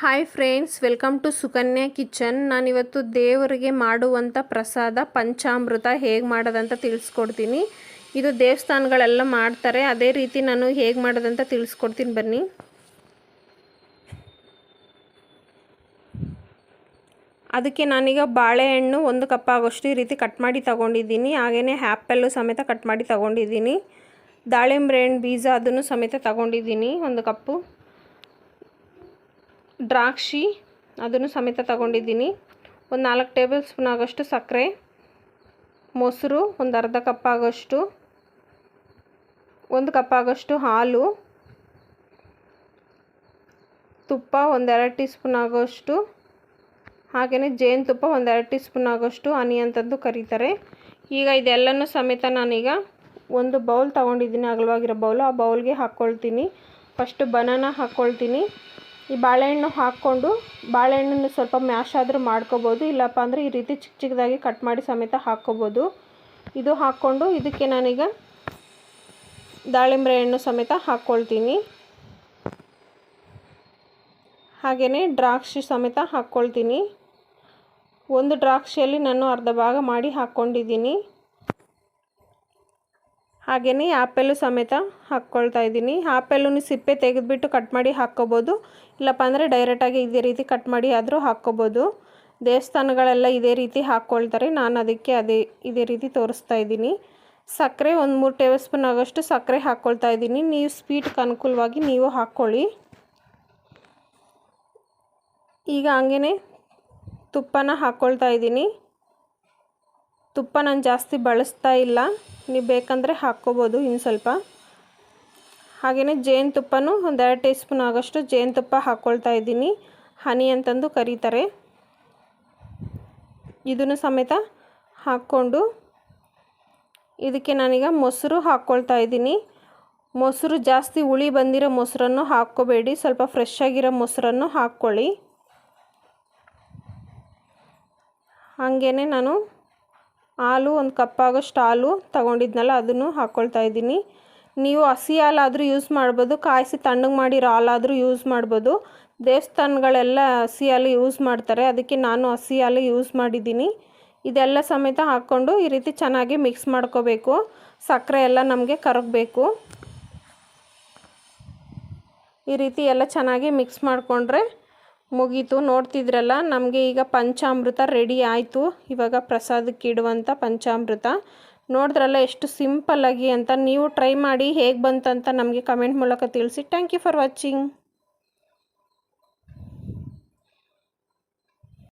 Hi friends welcome to Sukanya kitchen ನಾನಿವತ್ತು ದೇವರಿಗೆ ಮಾಡುವಂಥ ಪ್ರಸಾದ ಪಂಚಾಮೃತ ಹೇಗೆ ಮಾಡೋದಂತ ತಿಳಿಸ್ಕೊಡ್ತೀನಿ. ಇದು ದೇವಸ್ಥಾನಗಳೆಲ್ಲ ಮಾಡ್ತಾರೆ, ಅದೇ ರೀತಿ ನಾನು ಹೇಗೆ ಮಾಡೋದಂತ ತಿಳಿಸ್ಕೊಡ್ತೀನಿ ಬನ್ನಿ. ಅದಕ್ಕೆ ನಾನೀಗ ಬಾಳೆಹಣ್ಣು ಒಂದು ಕಪ್ ಆಗೋಷ್ಟು ಈ ರೀತಿ ಕಟ್ ಮಾಡಿ ತಗೊಂಡಿದ್ದೀನಿ ಹಾಗೆಯೇ ಆ್ಯಪಲ್ಲು ಸಮೇತ ಕಟ್ ಮಾಡಿ ತಗೊಂಡಿದ್ದೀನಿ. ದಾಳಿಂಬೆ ಹಣ್ಣು ಬೀಜ ಅದನ್ನು ಸಮೇತ ತಗೊಂಡಿದ್ದೀನಿ ಒಂದು ಕಪ್ಪು. ದ್ರಾಕ್ಷಿ ಅದನ್ನು ಸಮೇತ ತಗೊಂಡಿದ್ದೀನಿ. ಒಂದು ನಾಲ್ಕು ಟೇಬಲ್ ಸ್ಪೂನ್ ಆಗೋಷ್ಟು ಸಕ್ಕರೆ, ಮೊಸರು, ಒಂದು ಅರ್ಧ ಕಪ್ ಆಗೋಷ್ಟು, ಒಂದು ಕಪ್ ಆಗೋಷ್ಟು ಹಾಲು, ತುಪ್ಪ ಒಂದೆರಡು ಟೀ ಸ್ಪೂನ್ ಆಗೋಷ್ಟು, ಹಾಗೆಯೇ ಜೇನುತುಪ್ಪ ಒಂದೆರಡು ಟೀ ಸ್ಪೂನ್ ಆಗೋಷ್ಟು ಹನಿ ಅಂತಂದು ಕರೀತಾರೆ. ಈಗ ಇದೆಲ್ಲನೂ ಸಮೇತ ನಾನೀಗ ಒಂದು ಬೌಲ್ ತೊಗೊಂಡಿದ್ದೀನಿ, ಅಗಲವಾಗಿರೋ ಬೌಲು. ಆ ಬೌಲ್ಗೆ ಹಾಕ್ಕೊಳ್ತೀನಿ. ಫಸ್ಟು ಬನಾನ ಹಾಕ್ಕೊಳ್ತೀನಿ. ಈ ಬಾಳೆಹಣ್ಣು ಹಾಕ್ಕೊಂಡು ಬಾಳೆಹಣ್ಣನ್ನು ಸ್ವಲ್ಪ ಮ್ಯಾಶ್ ಆದರೂ ಮಾಡ್ಕೋಬೋದು. ಇಲ್ಲಪ್ಪ ಅಂದರೆ ಈ ರೀತಿ ಚಿಕ್ಕ ಚಿಕ್ಕದಾಗಿ ಕಟ್ ಮಾಡಿ ಸಮೇತ ಹಾಕ್ಕೋಬೋದು. ಇದು ಹಾಕ್ಕೊಂಡು ಇದಕ್ಕೆ ನಾನೀಗ ದಾಳಿಂಬೆ ಹಣ್ಣು ಸಮೇತ ಹಾಕ್ಕೊಳ್ತೀನಿ. ಹಾಗೆಯೇ ದ್ರಾಕ್ಷಿ ಸಮೇತ ಹಾಕ್ಕೊಳ್ತೀನಿ. ಒಂದು ದ್ರಾಕ್ಷಿಯಲ್ಲಿ ನಾನು ಅರ್ಧ ಭಾಗ ಮಾಡಿ ಹಾಕ್ಕೊಂಡಿದ್ದೀನಿ. ಹಾಗೆಯೇ ಆ್ಯಪಲ್ಲು ಸಮೇತ ಹಾಕ್ಕೊಳ್ತಾ ಇದ್ದೀನಿ. ಆ್ಯಪಲ್ಲೂ ಸಿಪ್ಪೆ ತೆಗೆದುಬಿಟ್ಟು ಕಟ್ ಮಾಡಿ ಹಾಕ್ಕೋಬೋದು. ಇಲ್ಲಪ್ಪ ಅಂದರೆ ಡೈರೆಕ್ಟಾಗಿ ಇದೇ ರೀತಿ ಕಟ್ ಮಾಡಿ ಆದರೂ ಹಾಕ್ಕೋಬೋದು. ದೇವಸ್ಥಾನಗಳೆಲ್ಲ ಇದೇ ರೀತಿ ಹಾಕ್ಕೊಳ್ತಾರೆ. ನಾನು ಅದಕ್ಕೆ ಅದೇ, ಇದೇ ರೀತಿ ತೋರಿಸ್ತಾ ಇದ್ದೀನಿ. ಸಕ್ಕರೆ ಒಂದು ಮೂರು ಟೇಬಲ್ ಸ್ಪೂನ್ ಆಗೋಷ್ಟು ಸಕ್ಕರೆ ಹಾಕ್ಕೊಳ್ತಾ ಇದ್ದೀನಿ. ನೀವು ಸ್ವೀಟ್ಗೆ ಅನುಕೂಲವಾಗಿ ನೀವು ಹಾಕ್ಕೊಳ್ಳಿ. ಈಗ ಹಂಗೇ ತುಪ್ಪನ ಹಾಕ್ಕೊಳ್ತಾ ಇದ್ದೀನಿ. ತುಪ್ಪ ನಾನು ಜಾಸ್ತಿ ಬಳಸ್ತಾ ಇಲ್ಲ. ನೀವು ಬೇಕಂದರೆ ಹಾಕ್ಕೋಬೋದು ಇನ್ನು ಸ್ವಲ್ಪ. ಹಾಗೆಯೇ ಜೇನುತುಪ್ಪನೂ ಒಂದೆರಡು ಟೀ ಸ್ಪೂನ್ ಆಗೋಷ್ಟು ಜೇನುತುಪ್ಪ ಹಾಕ್ಕೊಳ್ತಾ ಇದ್ದೀನಿ. ಹನಿ ಅಂತಂದು ಕರೀತಾರೆ. ಇದನ್ನು ಸಮೇತ ಹಾಕ್ಕೊಂಡು ಇದಕ್ಕೆ ನಾನೀಗ ಮೊಸರು ಹಾಕ್ಕೊಳ್ತಾ ಇದ್ದೀನಿ. ಮೊಸರು ಜಾಸ್ತಿ ಹುಳಿ ಬಂದಿರೋ ಮೊಸರನ್ನು ಹಾಕ್ಕೋಬೇಡಿ. ಸ್ವಲ್ಪ ಫ್ರೆಶ್ ಆಗಿರೋ ಮೊಸರನ್ನು ಹಾಕ್ಕೊಳ್ಳಿ. ಹಾಗೇ ನಾನು ಹಾಲು, ಒಂದು ಕಪ್ಪಾಗೋಷ್ಟು ಹಾಲು ತಗೊಂಡಿದ್ನಲ್ಲ, ಅದನ್ನು ಹಾಕ್ಕೊಳ್ತಾ ಇದ್ದೀನಿ. ನೀವು ಹಸಿ ಹಾಲಾದರೂ ಯೂಸ್ ಮಾಡ್ಬೋದು, ಕಾಯಿಸಿ ತಣ್ಣಗೆ ಮಾಡಿರೋ ಹಾಲಾದರೂ ಯೂಸ್ ಮಾಡ್ಬೋದು. ದೇವಸ್ಥಾನಗಳೆಲ್ಲ ಹಸಿ ಹಾಲು ಯೂಸ್ ಮಾಡ್ತಾರೆ, ಅದಕ್ಕೆ ನಾನು ಹಸಿ ಹಾಲು ಯೂಸ್ ಮಾಡಿದ್ದೀನಿ. ಇದೆಲ್ಲ ಸಮೇತ ಹಾಕ್ಕೊಂಡು ಈ ರೀತಿ ಚೆನ್ನಾಗಿ ಮಿಕ್ಸ್ ಮಾಡ್ಕೋಬೇಕು. ಸಕ್ಕರೆ ಎಲ್ಲ ನಮಗೆ ಕರಗಬೇಕು. ಈ ರೀತಿ ಎಲ್ಲ ಚೆನ್ನಾಗಿ ಮಿಕ್ಸ್ ಮಾಡಿಕೊಂಡ್ರೆ ಮುಗೀತು, ನೋಡ್ತಿದ್ರಲ್ಲ, ನಮಗೆ ಈಗ ಪಂಚಾಮೃತ ರೆಡಿ ಆಯಿತು. ಇವಾಗ ಪ್ರಸಾದಕ್ಕೆ ಇಡುವಂಥ ಪಂಚಾಮೃತ. ನೋಡಿದ್ರಲ್ಲ, ಎಷ್ಟು ಸಿಂಪಲ್ಲಾಗಿ ಅಂತ ನೀವು ಟ್ರೈ ಮಾಡಿ ಹೇಗೆ ಬಂತಂತ ನಮಗೆ ಕಮೆಂಟ್ ಮೂಲಕ ತಿಳಿಸಿ. Thank you for watching